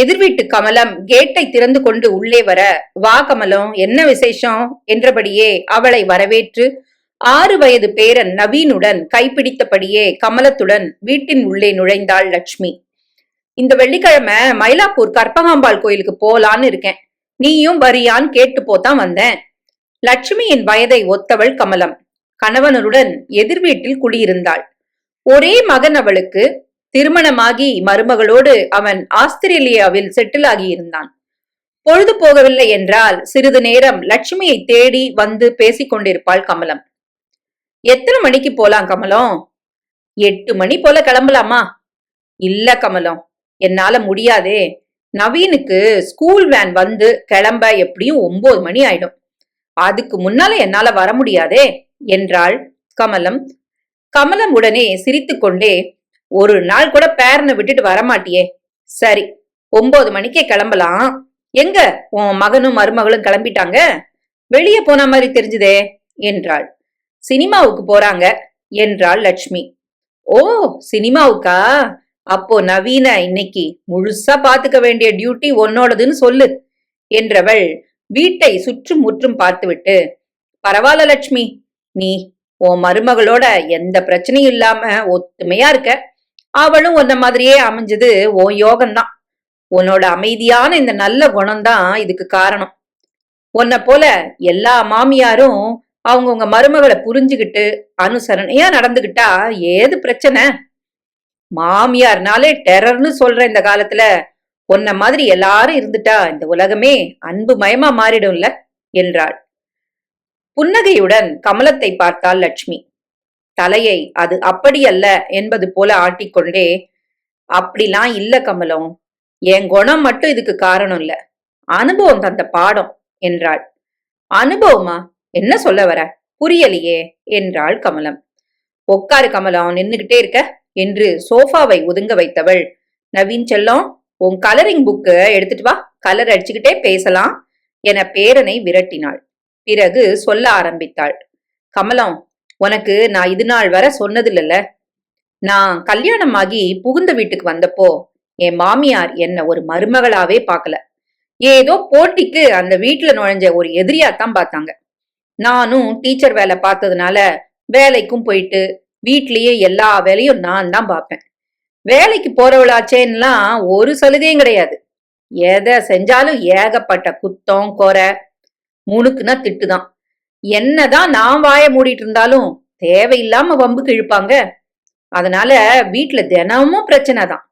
எதிர்வீட்டு கமலம் கேட்டை திறந்து கொண்டு உள்ளே வர வா கமலம் என்ன விசேஷம்? என்றபடியே அவளை வரவேற்று ஆறு வயது பேரன் நவீனுடன் கைப்பிடித்தபடியே கமலத்துடன் வீட்டின் உள்ளே நுழைந்தாள் லட்சுமி. இந்த வெள்ளிக்கிழமை மயிலாப்பூர் கற்பகாம்பாள் கோயிலுக்கு போலான்னு இருக்கேன். நீயும் வரியான்னு கேட்டு போத்தான் வந்தேன். லட்சுமியின் வயதை ஒத்தவள் கமலம். கணவனருடன் எதிர்வீட்டில் குடியிருந்தாள். ஒரே மகன் அவளுக்கு திருமணமாகி மருமகளோடு அவன் ஆஸ்திரேலியாவில் செட்டில் ஆகியிருந்தான் பொழுது போகவில்லை என்றால் சிறிது நேரம் லட்சுமியை தேடி வந்து பேசிக் கொண்டிருப்பாள் கமலம். எத்தனை மணிக்கு போலாம் கமலம்? எட்டு மணி போல கிளம்பலாமா? இல்ல கமலம் என்னால முடியாதே. நவீனுக்கு ஸ்கூல் வேன் வந்து கிளம்ப எப்படியும் ஒன்பது மணி ஆயிடும். அதுக்கு முன்னால என்னால வர முடியாதே என்றாள் கமலம். கமலம் உடனே சிரித்துக்கொண்டே ஒரு நாள் கூட பேரனை விட்டுட்டு வரமாட்டியே. சரி ஒன்பது மணிக்கே கிளம்பலாம். எங்க உன் மகனும் மருமகளும் கிளம்பிட்டாங்க? வெளியே போன மாதிரி தெரிஞ்சுதே என்றாள். சினிமாவுக்கு போறாங்க என்றாள் லட்சுமி. ஓ சினிமாவுக்கா? அப்போ நவீன இன்னைக்கு முழுசா பாத்துக்க வேண்டிய டியூட்டி உன்னோடதுன்னு சொல்லு என்றவள் வீட்டை சுற்றும் முற்றும் பார்த்துவிட்டு பரவாயில்ல லட்சுமி நீ உன் மருமகளோட எந்த பிரச்சனையும் இல்லாம ஒத்துமையா இருக்க. அவளும் உன்ன மாதிரியே அமைஞ்சது. உன் யோகம்தான். உன்னோட அமைதியான இந்த நல்ல குணம்தான் இதுக்கு காரணம். உன்னை போல எல்லா மாமியாரும் அவங்கவுங்க மருமகளை புரிஞ்சுகிட்டு அனுசரணையா நடந்துகிட்டா ஏது பிரச்சனை? மாமியார்னாலே டெரர்னு சொல்ற இந்த காலத்துல உன்ன மாதிரி எல்லாரும் இருந்துட்டா இந்த உலகமே அன்பு மயமா மாறிடும்ல என்றாள். புன்னகையுடன் கமலத்தை பார்த்தாள் லட்சுமி. தலையை அது அப்படியல்ல என்பது போல ஆட்டிக்கொண்டே அப்படிலாம் இல்ல கமலம். என் குணம் மட்டும் இதுக்கு காரணம் இல்ல. அனுபவம் தந்த பாடம் என்றாள். அனுபவமா? என்ன சொல்ல வர? புரியலையே என்றாள் கமலம். உட்காரு கமலம் நின்னுகிட்டே இருக்க. என்று சோஃபாவை ஒதுங்க வைத்தவள். நவீன் செல்லம் உன் கலரிங் புக்கு எடுத்துட்டு வா. கலர் அடிச்சுக்கிட்டே பேசலாம் என பேரனை விரட்டினாள். பிறகு சொல்ல ஆரம்பித்தாள். கமலம் உனக்கு நான் இது நாள் வர சொன்னதில்ல நான் கல்யாணம் ஆகி புகுந்த வீட்டுக்கு வந்தப்போ என் மாமியார் என்ன ஒரு மருமகளாவே பார்க்கல. ஏதோ போட்டிக்கு அந்த வீட்டுல நுழைஞ்ச ஒரு எதிரியாத்தான் பார்த்தாங்க. நானும் டீச்சர் வேலை பார்த்ததுனால வேலைக்கும் போயிட்டு வீட்லயே எல்லா வேலையும் நான் தான் பார்ப்பேன். வேலைக்கு போறவளாச்சேன்னுலாம் ஒரு சலுகையும் கிடையாது. எதை செஞ்சாலும் ஏகப்பட்ட குத்தம் குறை முணுக்குன்னா திட்டுதான். என்னதான் நான் வாய மூடிட்டு இருந்தாலும் தேவையில்லாம வம்புக்கு இழுப்பாங்க அதனால வீட்டுல தினமும் பிரச்சனை தான்.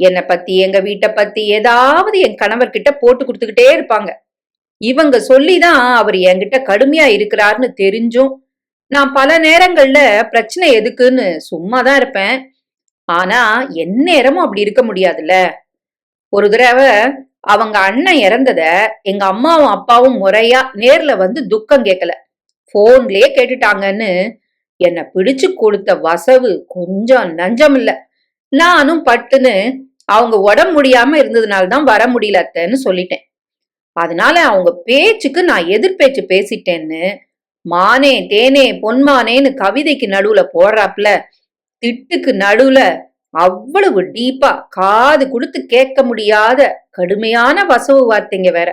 என்னை பத்தி எங்க வீட்டை பத்தி ஏதாவது என் கணவர்கிட்ட போட்டு கொடுத்துக்கிட்டே இருப்பாங்க. இவங்க சொல்லிதான் அவர் என்கிட்ட கடுமையா இருக்கிறாருன்னு தெரிஞ்சும் நான் பல நேரங்கள்ல பிரச்சனை எதுக்குன்னு சும்மா தான் இருப்பேன். ஆனா எந்நேரமும் அப்படி இருக்க முடியாதுல்ல. ஒரு தடவை அவங்க அண்ணன் இறந்தத எங்க அம்மாவும் அப்பாவும் முறையா நேர்ல வந்து துக்கம் கேட்கல போன்லயே கேட்டுட்டாங்கன்னு என்னை பிடிச்சு கொடுத்த வசவு கொஞ்சம் நஞ்சம் இல்ல. நானும் பட்டுன்னு அவங்க உடம்பு முடியாம இருந்ததுனால தான் வர முடியல அத்தைன்னு சொல்லிட்டேன். அதனால அவங்க பேச்சுக்கு நான் எதிர்பேச்சு பேசிட்டேன்னு மானே தேனே பொன்மானேன்னு கவிதைக்கு நடுவுல போடுறாப்புல திட்டுக்கு நடுவுல அவ்வளவு டீப்பா காது கொடுத்து கேட்க முடியாத கடுமையான வசவு வார்த்தைங்க வேற.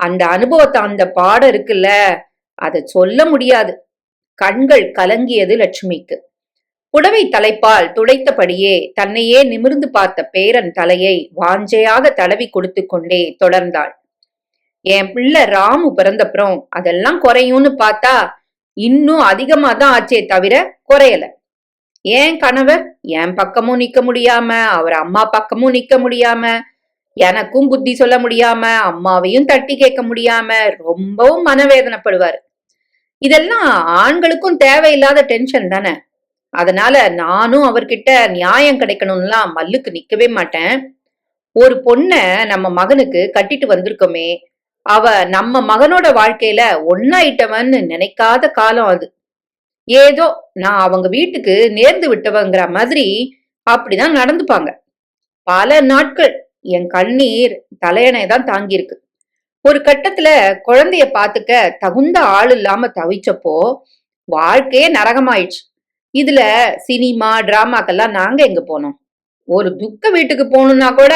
அந்த அனுபவத்தை அந்த பாடம் இருக்குல்ல அதை சொல்ல முடியாது. கண்கள் கலங்கியது லட்சுமிக்கு. புடவை தலைப்பால் துடைத்தபடியே தன்னையே நிமிர்ந்து பார்த்த பேரன் தலையை வாஞ்சையாக தடவி கொடுத்து கொண்டே தொடர்ந்தாள். என் பிள்ளை ராமு பிறந்தப்புறம் அதெல்லாம் குறையும்னு பார்த்தா இன்னும் அதிகமா தான் ஆச்சே தவிர குறையல. ஏன் கணவர்? என் பக்கமும் நிக்க முடியாம அவர் அம்மா பக்கமும் நிக்க முடியாம எனக்கும் புத்தி சொல்ல முடியாம அம்மாவையும் தட்டி கேட்க முடியாம ரொம்பவும் மனவேதனைப்படுவாரு. இதெல்லாம் ஆண்களுக்கும் தேவையில்லாத டென்ஷன் தானே. அதனால நானும் அவர்கிட்ட நியாயம் கிடைக்கணும்லாம் மல்லுக்கு நிக்கவே மாட்டேன். ஒரு பொண்ண நம்ம மகனுக்கு கட்டிட்டு வந்திருக்கோமே அவ நம்ம மகனோட வாழ்க்கையில ஒன்னாயிட்டவன்னு நினைக்காத காலம் அது. ஏதோ நான் அவங்க வீட்டுக்கு நேர்ந்து விட்டவங்கிற மாதிரி அப்படிதான் நடந்துப்பாங்க. பல நாட்கள் என் கண்ணீர் தலையணை தான் தாங்கியிருக்கு. ஒரு கட்டத்துல குழந்தைய பாத்துக்க தகுந்த ஆள் இல்லாம தவிச்சப்போ வாழ்க்கையே நரகமாயிடுச்சு. இதுல சினிமா டிராமாக்கெல்லாம் நாங்க எங்க போனோம். ஒரு துக்க வீட்டுக்கு போகணும்னா கூட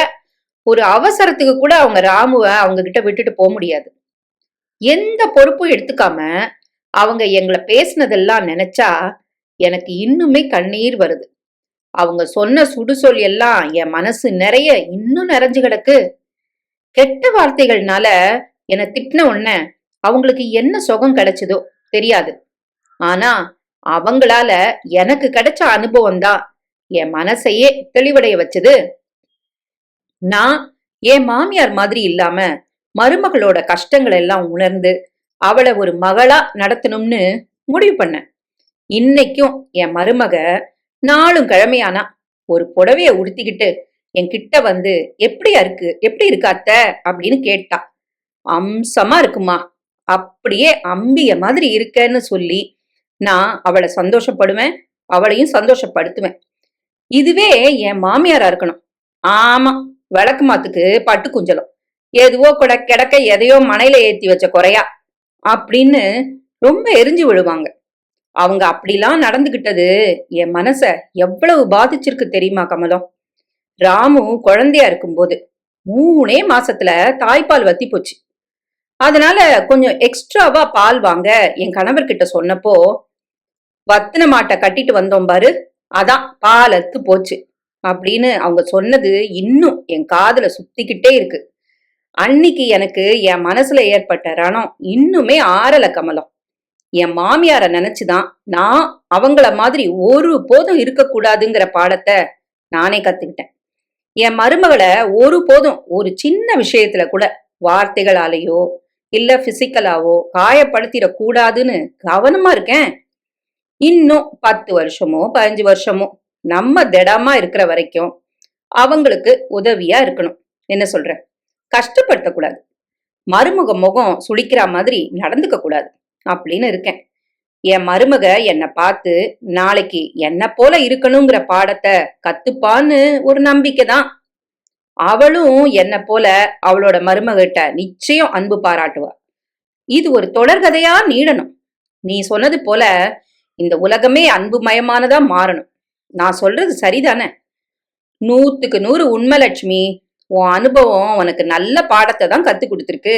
ஒரு அவசரத்துக்கு கூட அவங்க ராமுவ அவங்க கிட்ட விட்டுட்டு போக முடியாது. எந்த பொறுப்பும் எடுத்துக்காம அவங்க எங்களை பேசினதெல்லாம் நினைச்சா எனக்கு இன்னுமே கண்ணீர் வருது. அவங்க சொன்ன சுடுசொல் எல்லாம் என் மனசு நிறைய இன்னும் நிறைஞ்சு கிடக்கு. கெட்ட வார்த்தைகள்னால என்னை திட்டின உடனே அவங்களுக்கு என்ன சுகம் கிடைச்சதோ தெரியாது. ஆனா அவங்களால எனக்கு கிடைச்ச அனுபவம் தான் என் மனசையே தெளிவடைய வச்சது. நான் என் மாமியார் மாதிரி இல்லாம மருமகளோட கஷ்டங்கள் எல்லாம் உணர்ந்து அவளை ஒரு மகளா நடத்தணும்னு முடிவு பண்ணேன். இன்னைக்கும் என் மருமக நாளும் கிழமையானா ஒரு புடவைய உடுத்திக்கிட்டு என் கிட்ட வந்து எப்படியா இருக்கு? எப்படி இருக்கு அத்த? அப்படின்னு கேட்டா அம்சமா இருக்குமா? அப்படியே அம்பிய மாதிரி இருக்கேன்னு சொல்லி நான் அவளை சந்தோஷப்படுவேன் அவளையும் சந்தோஷப்படுத்துவேன். இதுவே என் மாமியாரா இருக்கணும். ஆமா விளக்கு மாத்துக்கு பட்டு குஞ்சலம். எதுவோ கூட கிடக்க எதையோ மனையில ஏத்தி வச்ச குறையா. அப்படின்னு ரொம்ப எரிஞ்சு விழுவாங்க. அவங்க அப்படிலாம் நடந்துகிட்டது என் மனச எவ்வளவு பாதிச்சிருக்கு தெரியுமா கமலம்? ராமு குழந்தையா இருக்கும்போது மூணே மாசத்துல தாய்ப்பால் வத்தி போச்சு. அதனால கொஞ்சம் எக்ஸ்ட்ராவா பால் வாங்க என் கணவர்கிட்ட சொன்னப்போ வத்தின மாட்டை கட்டிட்டு வந்தோம் பாரு அதான் பால் அத்து போச்சு அப்படின்னு அவங்க சொன்னது இன்னும் என் காதுல சுத்திக்கிட்டே இருக்கு. அன்னைக்கு எனக்கு என் மனசுல ஏற்பட்ட ரணம் இன்னுமே ஆறல கமலம். என் மாமியார நினைச்சுதான் நான் அவங்கள மாதிரி ஒரு போதும் இருக்கக்கூடாதுங்கிற பாடத்தை நானே கத்துக்கிட்டேன். என் மருமகளை ஒரு போதும் ஒரு சின்ன விஷயத்துல கூட வார்த்தைகளாலேயோ இல்ல பிசிக்கலாவோ காயப்படுத்திடக்கூடாதுன்னு கவனமா இருக்கேன். இன்னும் பத்து வருஷமோ பதினஞ்சு வருஷமோ நம்ம திடமா இருக்கிற வரைக்கும் அவங்களுக்கு உதவியா இருக்கணும். என்ன சொல்ற கஷ்டப்படுத்தக்கூடாது. மருமக முகம் சுளிக்கிற மாதிரி நடந்துக்க கூடாது அப்படின்னு இருக்கேன். என் மருமக என்னை பார்த்து நாளைக்கு என்ன போல இருக்கணுங்கிற பாடத்தை கத்துப்பான்னு ஒரு நம்பிக்கை தான். அவளும் என்ன போல அவளோட மருமகிட்ட நிச்சயம் அன்பு பாராட்டுவா. இது ஒரு தொடர்கதையா நீடணும். நீ சொன்னது போல இந்த உலகமே அன்பு மயமானதா மாறணும். நான் சொல்றது சரிதானே? நூத்துக்கு நூறு உண்மை லட்சுமி. உன் அனுபவம் உனக்கு நல்ல பாடத்தை தான் கத்து கொடுத்துருக்கு.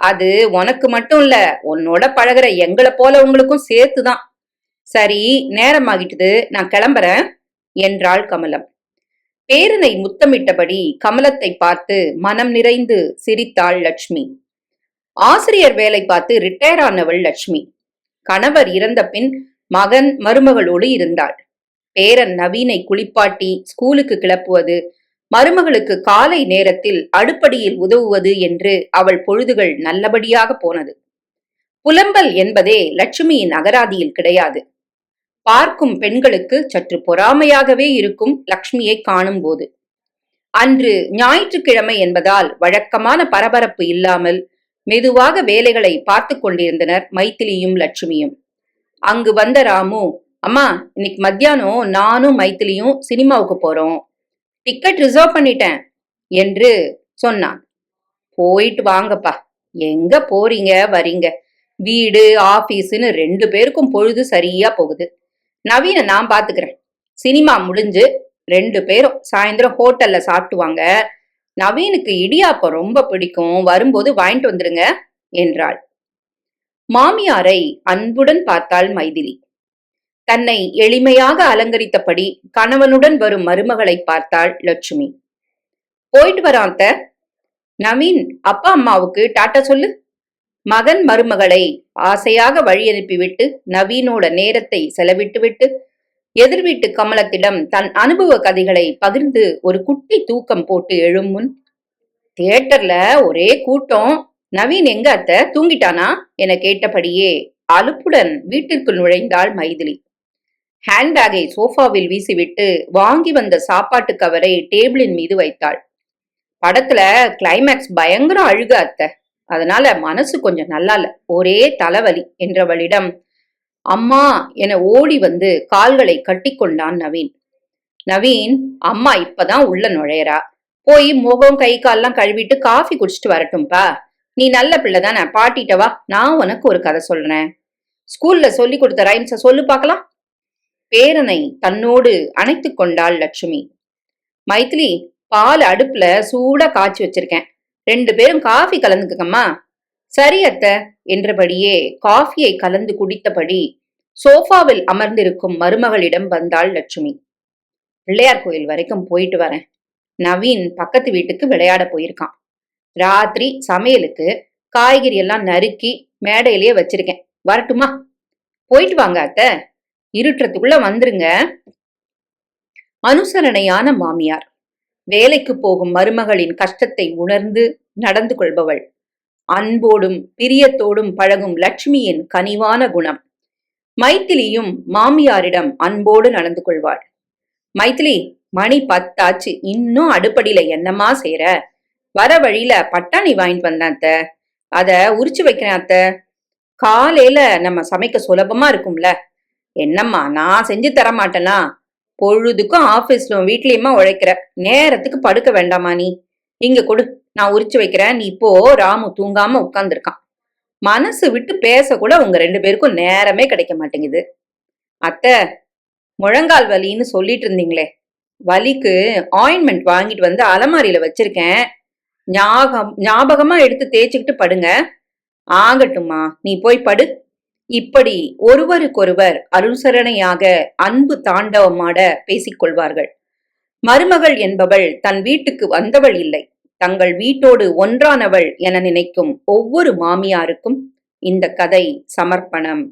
அது உனக்கு மட்டும் இல்ல உன்னோட பழகுற எங்களை போல உங்களுக்கும் சேர்த்துதான். சரி நேரம் ஆகிட்டுது. நான் கிளம்புறேன் என்றாள் கமலம். பேரனை முத்தமிட்டபடி கமலத்தை பார்த்து மனம் நிறைந்து சிரித்தாள் லட்சுமி. ஆசிரியர் வேலை பார்த்து ரிட்டையர் ஆனவள் லட்சுமி. கணவர் இறந்த பின் மகன் மருமகளோடு இருந்தாள். பேரன் நவீனை குளிப்பாட்டி ஸ்கூலுக்கு கிளப்புவது மருமகளுக்கு காலை நேரத்தில் அடுப்படியில் உதவுவது என்று அவள் பொழுதுகள் நல்லபடியாக போனது. புலம்பல் என்பதே லட்சுமியின் அகராதியில் கிடையாது. பார்க்கும் பெண்களுக்கு சற்று பொறாமையாகவே இருக்கும் லக்ஷ்மியை காணும் போது அன்று ஞாயிற்றுக்கிழமை என்பதால் வழக்கமான பரபரப்பு இல்லாமல் மெதுவாக வேலைகளை பார்த்து கொண்டிருந்தனர் மைத்திலியும் லட்சுமியும். அங்கு வந்த ராமு அம்மா இன்னைக்கு மத்தியானம் நானும் மைத்திலியும் சினிமாவுக்கு போறோம். டிக்கெட் ரிசர்வ் பண்ணிட்டேன் என்று சொன்னான். போயிட்டு வாங்கப்பா. எங்க போறீங்க வரீங்க? வீடு ஆபீஸ்னு ரெண்டு பேருக்கும் பொழுது சரியா போகுது. நவீன நான் பாத்துக்கிறேன். சினிமா முடிஞ்சு ரெண்டு பேரும் சாயந்தரம் ஹோட்டல்ல சாப்பிட்டுவாங்க. நவீனுக்கு இடியாப்பம் ரொம்ப பிடிக்கும். வரும்போது வாங்கிட்டு வந்துருங்க என்றாள். மாமியாரை அன்புடன் பார்த்தாள் மைதிலி. தன்னை எளிமையாக அலங்கரித்தபடி கணவனுடன் வரும் மருமகளை பார்த்தாள் லட்சுமி. போயிட்டு வரான் நவீன் அப்பா அம்மாவுக்கு டாட்டா சொல்லு. மகன் மருமகளை ஆசையாக வழி அனுப்பிவிட்டு நவீனோட நேரத்தை செலவிட்டுவிட்டு எதிர் வீட்டு கமலத்திடம் தன் அனுபவ கதைகளை பகிர்ந்து ஒரு குட்டி தூக்கம் போட்டு எழும் முன் தியேட்டர்ல ஒரே கூட்டம். நவீன் எங்க அத்த? தூங்கிட்டானா? என கேட்டபடியே அலுப்புடன் வீட்டிற்குள் நுழைந்தாள் மைதிலி. ஹேண்ட்பேக்கை சோஃபாவில் வீசிவிட்டு வாங்கி வந்த சாப்பாட்டு கவரை டேபிளின் மீது வைத்தாள். படத்துல கிளைமேக்ஸ் பயங்கர அழுக அத்த. அதனால மனசு கொஞ்சம் நல்லா இல்ல. ஒரே தலைவலி என்றவளிடம் அம்மா என ஓடி வந்து கால்களை கட்டிக்கொண்டான் நவீன். நவீன் அம்மா இப்பதான் உள்ள நுழையறா. போய் முகம் கை கால்லாம் கழுவிட்டு காஃபி குடிச்சிட்டு வரட்டும்பா. நீ நல்ல பிள்ளை தானே. பாட்டிட்ட வா. நான் உனக்கு ஒரு கதை சொல்றேன். ஸ்கூல்ல சொல்லி கொடுத்த ரைம்ஸ சொல்லு பார்க்கலாம். பேரனை தன்னோடு அணைத்து கொண்டாள் லட்சுமி. மைத்திலி பால் அடுப்புல சூடா காய்ச்சி வச்சிருக்கேன். ரெண்டு பேரும் காஃபி கலந்துக்கம்மா சரி அத்தை என்றபடியே காஃபியை கலந்து குடித்தபடி சோஃபாவில் அமர்ந்திருக்கும் மருமகளிடம் வந்தாள் லட்சுமி. பிள்ளையார் கோயில் வரைக்கும் போயிட்டு வரேன். நவீன் பக்கத்து வீட்டுக்கு விளையாட போயிருக்கான். ராத்திரி சமையலுக்கு காய்கறி எல்லாம் நறுக்கி மேடையிலேயே வச்சிருக்கேன். வரட்டுமா? போயிட்டு வாங்க அத்தை. இருட்டுறதுக்குள்ள வந்துருங்க. அனுசரணையான மாமியார். வேலைக்கு போகும் மருமகளின் கஷ்டத்தை உணர்ந்து நடந்து கொள்பவள். அன்போடும் பிரியத்தோடும் பழகும் லட்சுமியின் கனிவான குணம். மைத்திலியும் மாமியாரிடம் அன்போடு நடந்து கொள்வாள். மைத்திலி மணி பத்தாச்சு இன்னும் அடுப்படியில என்னமா செய்யற வர வழியில பட்டாணி வாங்கிட்டு வந்தேன் அத்த. அத உரிச்சு வைக்கிறேன் அத்த. காலையில நம்ம சமைக்க சுலபமா இருக்கும்ல. என்னம்மா நான் செஞ்சு தர மாட்டேனா பொழுதுக்கும் ஆஃபீஸ்லும் வீட்லயுமா உழைக்கிற? நேரத்துக்கு படுக்க வேண்டாமா நீ? இங்க கொடு நான் உரிச்சு வைக்கிறேன். நீ இப்போ ராமு தூங்காம உட்கார்ந்துருக்கான். மனசு விட்டு பேச கூட உங்க ரெண்டு பேருக்கும் நேரமே கிடைக்க மாட்டேங்குது. அத்தை முழங்கால் வலின்னு சொல்லிட்டு இருந்தீங்களே. வலிக்கு ஆயின்மெண்ட் வாங்கிட்டு வந்து அலமாரியில வச்சிருக்கேன். ஞாபகம் ஞாபகமா எடுத்து தேய்ச்சிக்கிட்டு படுங்க. ஆகட்டும்மா நீ போய் படு. இப்படி ஒருவருக்கொருவர் அனுசரணையாக அன்பு தாண்டவமாட பேசிக்கொள்வார்கள். மருமகள் என்பவள் தன் வீட்டுக்கு வந்தவள் இல்லை. தங்கள் வீட்டோடு ஒன்றானவள் என நினைக்கும் ஒவ்வொரு மாமியாருக்கும் இந்த கதை சமர்ப்பணம்.